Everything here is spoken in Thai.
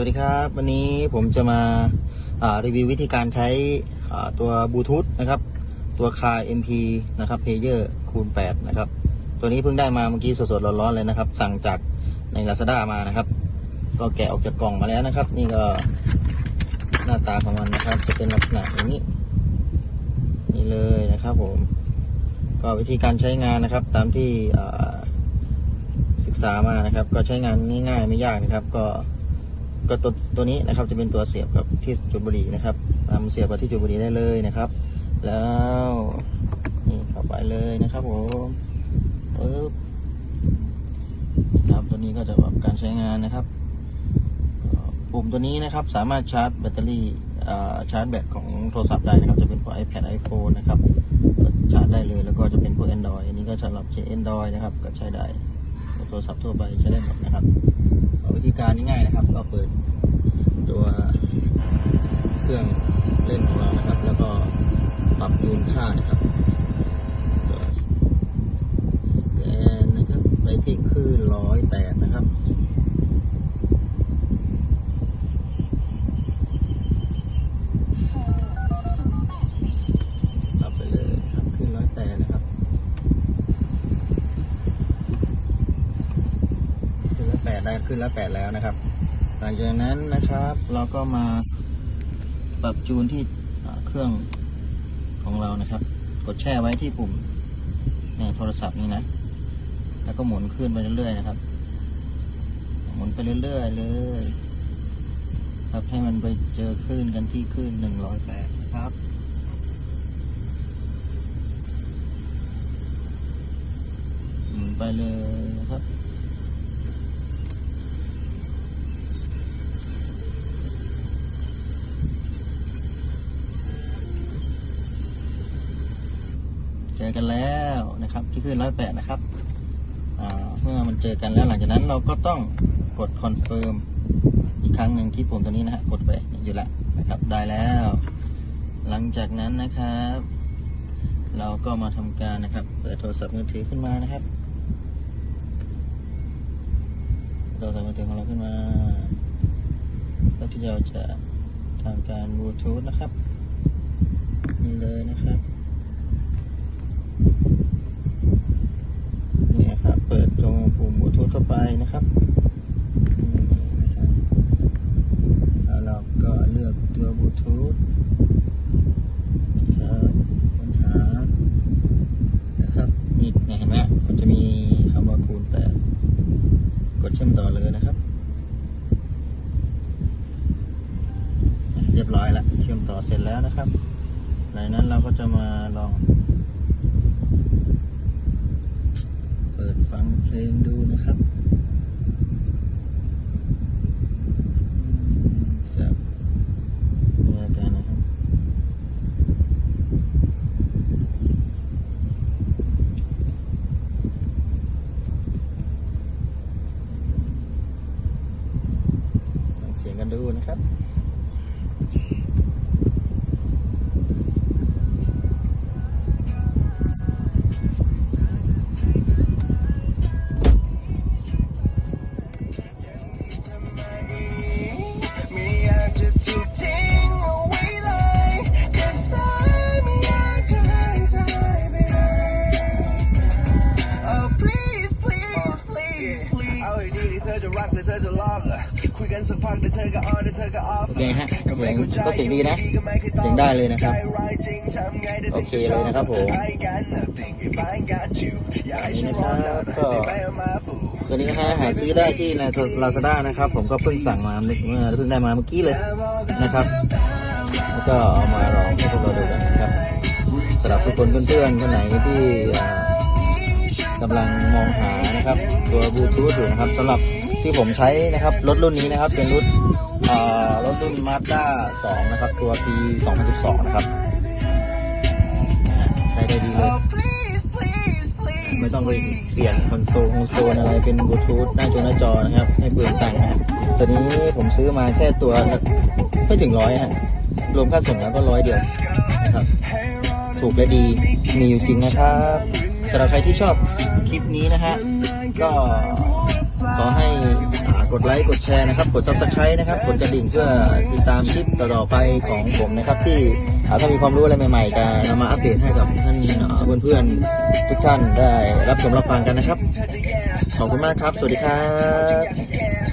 วัสดีครับ วันนี้ผมจะมาารีวิววิธีการใช้ตัวบลูทูธนะครับ ตัวคา MP นะครับเพเยอร์คูณ 8 นะครับ ตัวนี้เพิ่งได้มาเมื่อกี้สดๆ ร้อนๆ เลยนะครับ สั่งจากใน Lazada มานะครับ ก็แกะออกจากกล่องมาแล้วนะครับ นี่ก็หน้าตาของมันนะครับ จะเป็นลักษณะอย่างนี้นี่เลยนะครับผม ก็วิธีการใช้งานนะครับตามที่ศึกษามานะครับ ก็ใช้งานง่ายๆไม่ยากนะครับ ก็ ก็ตัวตัวนี้นะครับจะเป็นตัวเสียบกับที่จุดบุหรี่นะครับนำเสียบกับที่จุดบุหรี่ได้เลยนะครับ แล้วนี่เข้าไปเลยนะครับผมปึ๊บครับตัวนี้ก็จะแบบการใช้งานนะครับปุ่มตัวนี้นะครับสามารถชาร์จแบตเตอรี่ชาร์จแบตของโทรศัพท์ได้นะครับ จะเป็นพวก iPad iPhone นะครับชาร์จได้เลยแล้วก็จะเป็นพวก Android อันนี้ก็สำหรับใช้ Android นะครับก็ใช้ได้โทรศัพท์ทั่วไปใช้ได้หมดนะครับ วิธีการง่ายๆนะครับ ก็เปิดตัวเครื่องเล่นของเรานะครับ แล้วก็ปรับดูนค่านะครับ 8แล้วขึ้นแล้ว 8 แล้วนะครับ หลังจากนั้นนะครับเราก็มาปรับจูนที่เครื่องของเรานะครับ กดแช่ไว้ที่ปุ่มในโทรศัพท์นี้นะ แล้วก็หมุนขึ้นไปเรื่อยๆนะครับ หมุนไปเรื่อยๆเลยครับให้มันไปเจอขึ้นกันที่คลื่นหนึ่งร้อยแปดครับหมุนไปเลยนะครับ เจอกันแล้วนะครับ ที่ขึ้นร้อยแปดนะครับเมื่อมันเจอกันแล้วหลังจากนั้นเราก็ต้องกดคอนเฟิร์มอีกครั้งหนึ่งที่ปุ่มตัวนี้นะฮะกดไปอยู่ล้วนะครับได้แล้ว หลังจากนั้นนะครับ เราก็มาทำการนะครับ เปิดโทรศัพท์มือถือขึ้นมานะครับโทรศัพท์มือถือของเราขึ้นมาแล้วที่เราจะทำการบลูทูธนะครับนี่เลยนะครับ นี่ครับ เปิดตรงปุ่มบลูทูธเข้าไปนะครับนี่นะครับแล้วเราก็เลือกตัวบลูทูธครับค้นหา นะครับนี่เนี่ยเห็นไหมมันจะมีคำว่าคูณแปดกดเชื่อมต่อเลยนะครับ เรียบร้อยแล้วเชื่อมต่อเสร็จแล้วนะครับหลังนั้นเราก็จะมาลอง เปิดฟังเพลงดูนะครับจากนี่แล้วกันนะครับ ฟังเสียงกันดูนะครับ ไม่อยากจะถูกทิ้งเอาไว้เลยก็สายไม่อยากจะให้สายไปเลย Oh please please please please เอาให้ดีที่เธอจะรักหรือเธอจะลอกอะคุย กันสักพักเดี๋ยวเธอก็ออนเดี๋ยวเธอก็ออฟโอเคฮะเสียงก็เสียงดีนะเสียงได้เลยนะครับ โอเคเลยนะครับผมอันนี้นะครับก็ตัวนี้นะฮะหาซื้อได้ที่ใน Lazada นะครับ ผมก็เพิ่งสั่งมาเมื่อเพิ่งได้มาเมื่อกี้เลยนะครับ แล้วก็เอามาลองให้พวกเราดูกันนะครับสำหรับทุกคนเพื่อนๆคนไหนที่อ่า กำลังมองหานะครับตัวบลูทูธอยู่นะครับสำหรับที่ผมใช้นะครับรถรุ่นนี้นะครับเป็นรถอ่ารถรุ่น Mazda 2 นะครับ ตัวปี 2012 นะครับ ใช้ได้ดีเลย ไม่ต้องไปเปลี่ยนคอนโซลคอนโซลอะไรเป็นบลูทูธหน้าจอหน้าจอนะครับ ให้เปลืองตังค์นะตัวนี้ผมซื้อมาแค่ตัวไม่ถึงร้อยฮะรวมค่าส่งแล้วก็ร้อยเดียวนะครับถูกและดีมีอยู่จริงนะครับ สำหรับใครที่ชอบคลิปนี้นะฮะก็ขอให้กดไลค์กดแชร์นะครับ กด subscribe นะครับกดกระดิ่งเพื่อติดตามคลิปต่อๆไปของผมนะครับ ที่ถ้ามีความรู้อะไรใหม่ๆจะนำมาอัปเดตให้กับท่านเพื่อนๆทุกท่านได้รับชมรับฟังกันนะครับ ขอบคุณมากครับ สวัสดีครับ